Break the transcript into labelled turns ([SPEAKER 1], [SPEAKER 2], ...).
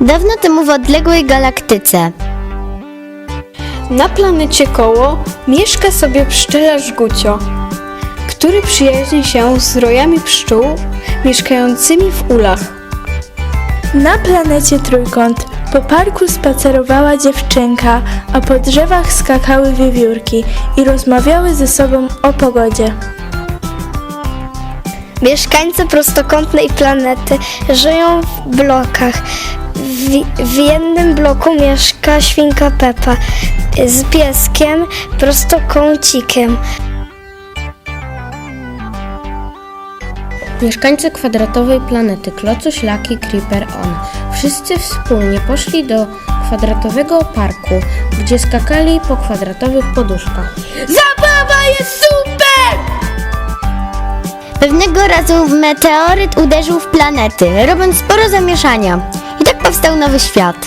[SPEAKER 1] Dawno temu w odległej galaktyce.
[SPEAKER 2] Na planecie Koło mieszka sobie pszczelarz Gucio, który przyjaźni się z rojami pszczół mieszkającymi w ulach.
[SPEAKER 3] Na planecie Trójkąt po parku spacerowała dziewczynka, a po drzewach skakały wiewiórki i rozmawiały ze sobą o pogodzie.
[SPEAKER 1] Mieszkańcy prostokątnej planety żyją w blokach. W, w jednym bloku mieszka świnka Pepa z pieskiem prostokącikiem.
[SPEAKER 4] Mieszkańcy kwadratowej planety Klocuś, Laki, Creeper, On. Wszyscy wspólnie poszli do kwadratowego parku, gdzie skakali po kwadratowych poduszkach.
[SPEAKER 1] Pewnego razu meteoryt uderzył w planety, robiąc sporo zamieszania. Powstał nowy świat.